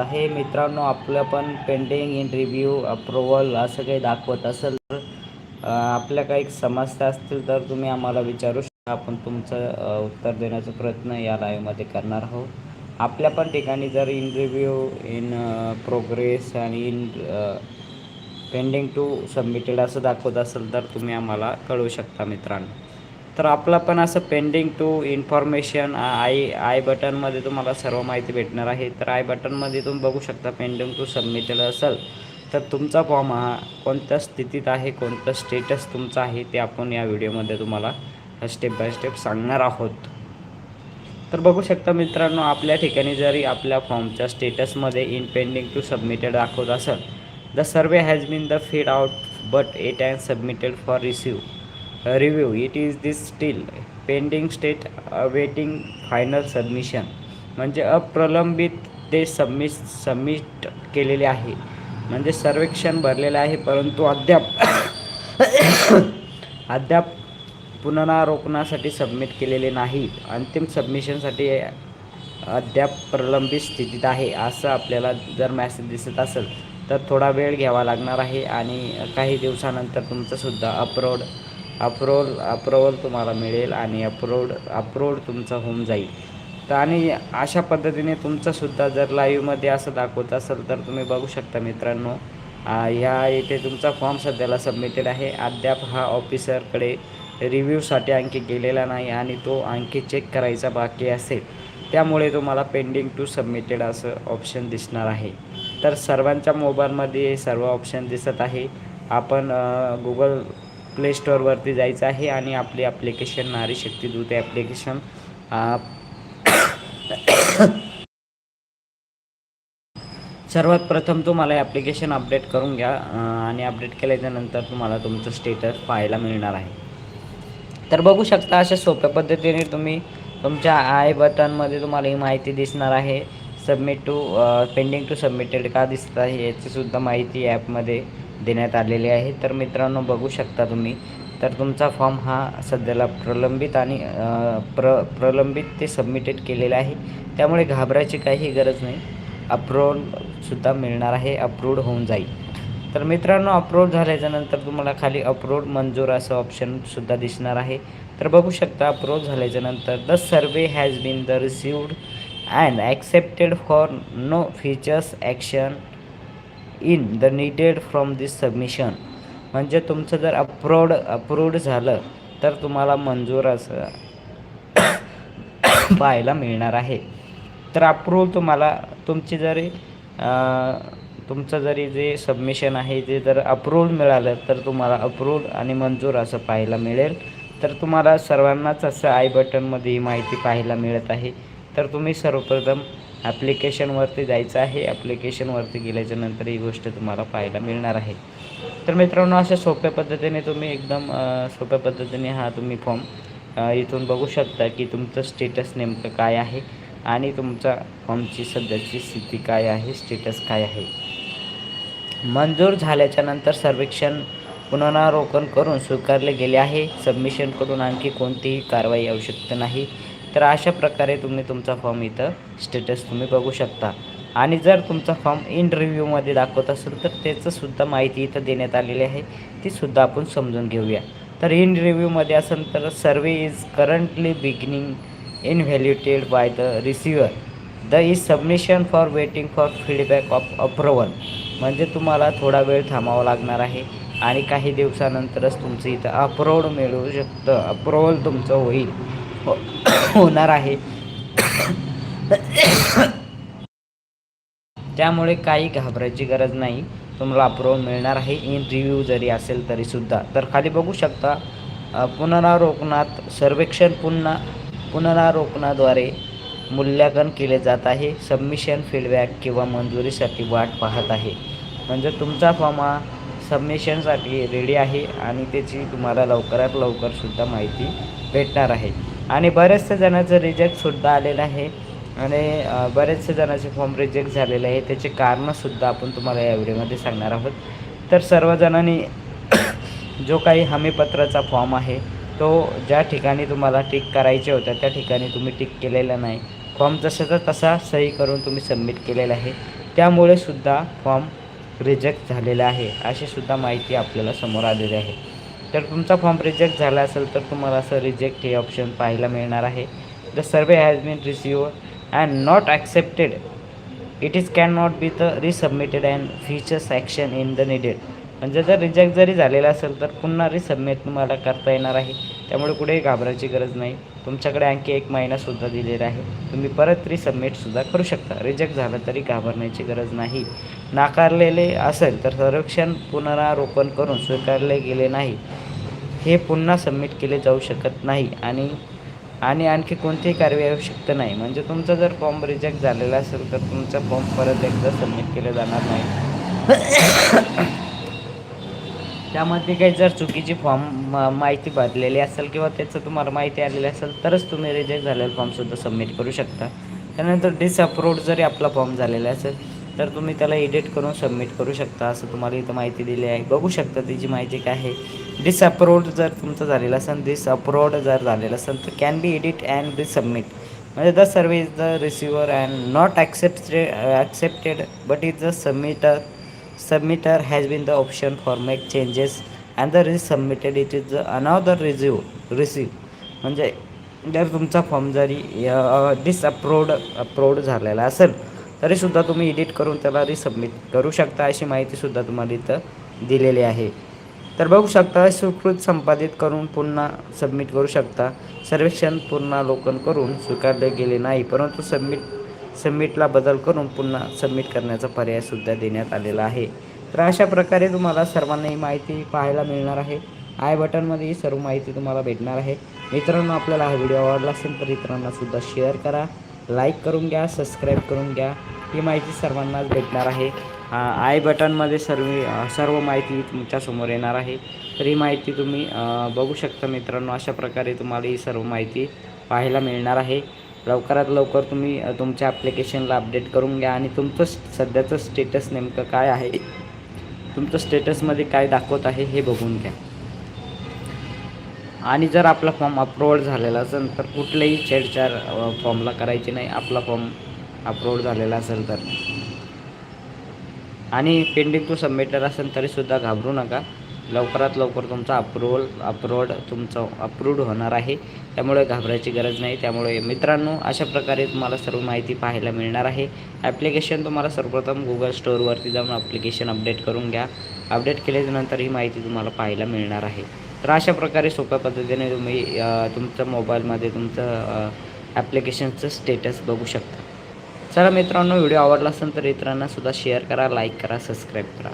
आहे. मित्रांनो आपलं पण पेंडिंग इन रिव्ह्यू अप्रुव्हल असं काही दाखवत असेल तर आपल्या काही समस्या असतील तर तुम्ही आम्हाला विचारू शकता. आपण तुमचं उत्तर देण्याचा प्रयत्न या लाईव्हमध्ये करणार आहोत. आपल्या पण ठिकाणी जर इन रिव्ह्यू इन प्रोग्रेस आणि इन पेंडिंग टू सबमिटेड असं दाखवत असेल तर तुम्ही आम्हाला कळवू शकता मित्रांनो. तर आपला पण असं pending to information I I बटनमध्ये तुम्हाला सर्व माहिती भेटणार आहे. तर आय बटनमध्ये तुम्ही बघू शकता पेंडिंग टू सबमिटेड असेल तर तुमचा फॉर्म हा कोणत्या स्थितीत आहे कोणतं स्टेटस तुमचं आहे ते आपण या व्हिडिओमध्ये तुम्हाला स्टेप बाय स्टेप सांगणार आहोत. तर बघू शकता मित्रांनो आपल्या ठिकाणी जरी आपल्या फॉर्मच्या स्टेटसमध्ये इन पेंडिंग टू सबमिटेड दाखवत असेल the survey has been the feed out but it and submitted for receive review it is this still pending state waiting final submission म्हणजे अप्रलंबित ते सबमिट सबमिट केलेले आहे. म्हणजे सर्वेक्षण भरलेलं आहे परंतु अद्याप अद्याप पुनरारोपणासाठी सबमिट केलेले नाही. अंतिम सबमिशनसाठी अद्याप प्रलंबित स्थितीत आहे असं आपल्याला जर मॅसेज दिसत असेल तर थोडा वेळ घ्यावा लागणार आहे आणि काही दिवसानंतर तुमचंसुद्धा अप्रोड अप्रोल अप्रोवल तुम्हाला मिळेल आणि अप्रोड अप्रोड तुमचं होऊन जाईल. तर आणि अशा पद्धतीने तुमचासुद्धा जर लाईव्हमध्ये असं दाखवत असेल तर तुम्ही बघू शकता मित्रांनो ह्या इथे तुमचा फॉर्म सध्याला सबमिटेड आहे. अद्याप हा ऑफिसरकडे रिव्ह्यूसाठी आणखी गेलेला नाही आणि तो आणखी चेक करायचा बाकी असेल. त्यामुळे तुम्हाला पेंडिंग टू सबमिटेड असं ऑप्शन दिसणार आहे. तर सर्वांच्या मोबाईलमध्ये सर्व ऑप्शन दिसत आहे. आपण गुगल प्ले स्टोअरवरती जायचं आहे आणि आपली ॲप्लिकेशन नारी शक्ती दूत ॲप्लिकेशन सर्वात प्रथम तुम्हाला ॲप्लिकेशन अपडेट करून घ्या आणि अपडेट केल्याच्यानंतर तुम्हाला तुमचं स्टेटस पाहायला मिळणार आहे. तर बघू शकता अशा सोप्या पद्धतीने तुम्ही तुमच्या आय बटनमध्ये तुम्हाला ही माहिती दिसणार आहे. Submit to pending to submitted का दिसत आहे याचीसुद्धा माहिती ॲपमध्ये देण्यात आलेली आहे. तर मित्रांनो बघू शकता तुम्ही. तर तुमचा फॉर्म हा सध्याला प्रलंबित आणि प्र प्रलंबित ते सबमिटेड केलेला आहे. त्यामुळे घाबरायची काही गरज नाही. अप्रूवलसुद्धा मिळणार आहे. अप्रूव्ड होऊन जाईल. तर मित्रांनो अप्रूव्ह झाल्याच्यानंतर तुम्हाला खाली अप्रूव्ड मंजूर असं ऑप्शनसुद्धा दिसणार आहे. तर बघू शकता अप्रूव झाल्याच्यानंतर the survey has been the received and accepted for no features action in the needed from this submission म्हणजे तुमचं जर अप्रूव्ड अप्रूव्ड झालं तर तुम्हाला मंजूर असं पाहायला मिळणार आहे. तर अप्रूव्ह तुम्हाला तुमची जरी तुमचं जरी जे सबमिशन आहे ते जर अप्रूव्ह मिळालं तर तुम्हाला अप्रूव्ह आणि मंजूर असं पाहायला मिळेल. तर तुम्हाला सर्वांनाच असं आय बटनमध्ये ही माहिती पाहायला मिळत आहे. तर तुम्ही सर्वप्रथम ॲप्लिकेशनवरती जायचं आहे. ॲप्लिकेशनवरती गेल्याच्यानंतर ही गोष्ट तुम्हाला पाहायला मिळणार आहे. तर मित्रांनो अशा सोप्या पद्धतीने तुम्ही एकदम सोप्या पद्धतीने हा तुम्ही फॉर्म इथून बघू शकता की तुमचं स्टेटस नेमकं काय आहे आणि तुमचा फॉर्मची सध्याची स्थिती काय आहे स्टेटस काय आहे. मंजूर झाल्याच्यानंतर सर्वेक्षण पुनरावलोकन करून स्वीकारले गेले आहे. सबमिशनकडून आणखी कोणतीही कारवाई आवश्यकता नाही. तर अशा प्रकारे तुम्ही तुमचा फॉर्म इथं स्टेटस तुम्ही बघू शकता. आणि जर तुमचा फॉर्म इन रिव्ह्यूमध्ये दाखवत असेल तर त्याचंसुद्धा माहिती इथं देण्यात आलेली आहे. ती सुद्धा आपण समजून घेऊया. तर इन रिव्ह्यूमध्ये असेल तर survey is currently beginning evaluated by the receiver the is submission for waiting for feedback of approval म्हणजे तुम्हाला थोडा वेळ थांबावा लागणार आहे. आणि काही दिवसानंतरच तुमचं इथं अप्रूव्ड मिळू शकतं. अप्रुव्हल तुमचं होईल. हो. होणार आहे. त्यामुळे काही घाबरायची गरज नाही. तुम्हाला अप्रूव्ह मिळणार आहे. इन रिव्ह्यू जरी असेल तरीसुद्धा तर खाली बघू शकता पुनरारोपणात सर्वेक्षण पुन्हा पुनरारोपणाद्वारे मूल्यांकन केले जात आहे. सबमिशन फीडबॅक किंवा मंजुरीसाठी वाट पाहत आहे. म्हणजे तुमचा फॉर्म हा सबमिशनसाठी रेडी आहे आणि त्याची तुम्हाला लवकरात लवकरसुद्धा माहिती भेटणार आहे. आणि बऱ्याचशा जणांचं रिजेक्टसुद्धा आलेलं आहे. आणि बरेचसे जणांचे फॉर्म रिजेक्ट झालेले आहे त्याचे कारणंसुद्धा आपण तुम्हाला या व्हिडिओमध्ये सांगणार आहोत. तर सर्वजणांनी जो काही हमीपत्राचा फॉर्म आहे तो ज्या ठिकाणी तुम्हाला टिक करायचे होत्या त्या ठिकाणी तुम्ही टिक केलेला नाही. फॉर्म जसाचा तसा सही करून तुम्ही सबमिट केलेला आहे. त्यामुळे सुद्धा फॉर्म रिजेक्ट झालेला आहे. अशी सुद्धा माहिती आपल्याला समोर आलेली आहे. तर तुमचा फॉर्म रिजेक्ट झाला असेल तर तुम्हाला असं रिजेक्ट हे ऑप्शन पाहायला मिळणार आहे. The survey has been receive and not accepted it is can not be the resubmitted and features action in the needed म्हणजे जर रिजेक्ट जरी झालेला असेल तर पुन्हा रिसबमिट तुम्हाला करता येणार आहे. त्यामुळे कुठेही घाबरायची गरज नाही. तुमच्याकडे आणखी एक महिनासुद्धा दिलेला आहे. तुम्ही परत रिसबमिटसुद्धा करू शकता. रिजेक्ट झालं तरी घाबरण्याची गरज नाही. नाकारलेले असेल तर संरक्षण पुनरारोपण करून स्वीकारले गेले नाही. हे पुन्हा सबमिट केले जाऊ शकत नाही आणि आणि आणखी कोणतीही कार्यवाही आवश्यकता नाही. म्हणजे तुमचा जर फॉर्म रिजेक्ट झालेला असेल तर तुमचा फॉर्म परत एकदा सबमिट केला जाणार नाही. त्यामध्ये काही जर चुकीची फॉर्म माहिती भरलेली असेल किंवा त्याचं तुम्हाला माहिती आलेली असेल तरच तुम्ही रिजेक्ट झालेला फॉर्मसुद्धा सबमिट करू शकता. त्यानंतर डिसअप्रूव्ड जरी आपला फॉर्म झालेला असेल तर तुम्ही त्याला एडिट करून सबमिट करू शकता असं तुम्हाला इथं माहिती दिली आहे. बघू शकता तिची माहिती काय आहे. डिसअप्रूव्ड जर तुमचं झालेलं असेल डिसअप्रूव्ड जर झालेलं असेल तर can be edit and resubmit म्हणजे the service the receiver and not accepted accepted but is the submitter submitter has been the option for make changes and the resubmitted it is the another receive receive. म्हणजे जर तुमचा form जरी डिसअप्रोड अप्रोड झालेला असेल तरीसुद्धा तुम्ही edit करून त्याला रिसबमिट करू शकता अशी माहितीसुद्धा तुम्हाला इथं दिलेली आहे. तर बघू शकता स्वीकृत संपादित करून पुन्हा सबमिट करू शकता. सर्वेक्षण पुनरावलोकन करून स्वीकारले गेले नाही परंतु सबमिट सबमिटला बदल करून पुन्हा सबमिट करण्याचा पर्यायसुद्धा देण्यात आलेला आहे. तर अशा प्रकारे तुम्हाला सर्वांना ही माहिती पाहायला मिळणार आहे. आय बटनमध्ये ही सर्व माहिती तुम्हाला भेटणार आहे. मित्रांनो आपल्याला हा व्हिडिओ आवडला असेल तर इतरांनासुद्धा शेअर करा लाईक करून घ्या सबस्क्राईब करून घ्या. ही माहिती सर्वांनाच भेटणार आहे. आय बटनमध्ये सर्व सर्व माहिती तुमच्यासमोर येणार आहे. तर ही माहिती तुम्ही बघू शकता मित्रांनो. अशा प्रकारे तुम्हाला ही सर्व माहिती पाहायला मिळणार आहे. लवकरात लवकर तुम्ही तुमच्या ॲप्लिकेशनला अपडेट करून घ्या आणि तुमचं सध्याचं स्टेटस नेमकं काय आहे? तुमचं स्टेटसमध्ये काय दाखवत आहे हे बघून घ्या. आणि जर आपला फॉर्म अप्रूवड झालेला असेल तर कुठलेही छेडछाड फॉर्मला करायची नाही. आपला फॉर्म अप्रूवड झालेला असेल तर. आणि पेंडिंग टू सबमिटर असेल तरीसुद्धा घाबरू नका. लवकरात लवकर तुमचा अप्रुवल अप्रूवड तुमचं अप्रूव्ड होणार आहे. त्यामुळे घाबरायची गरज नाही. त्यामुळे मित्रांनो अशा प्रकारे तुम्हाला सर्व माहिती पाहायला मिळणार आहे. ॲप्लिकेशन तुम्हाला सर्वप्रथम गुगल स्टोअरवरती जाऊन ॲप्लिकेशन अपडेट करून घ्या. अपडेट केल्यानंतर ही माहिती तुम्हाला पाहायला मिळणार आहे. तर अशा प्रकारे सोप्या पद्धतीने तुम्ही तुमच्या मोबाईलमध्ये तुमचं ॲप्लिकेशनचं स्टेटस बघू शकता. चला मित्रांनो व्हिडिओ आवडला असेल तर इतरांनासुद्धा शेअर करा लाईक करा सबस्क्राईब करा.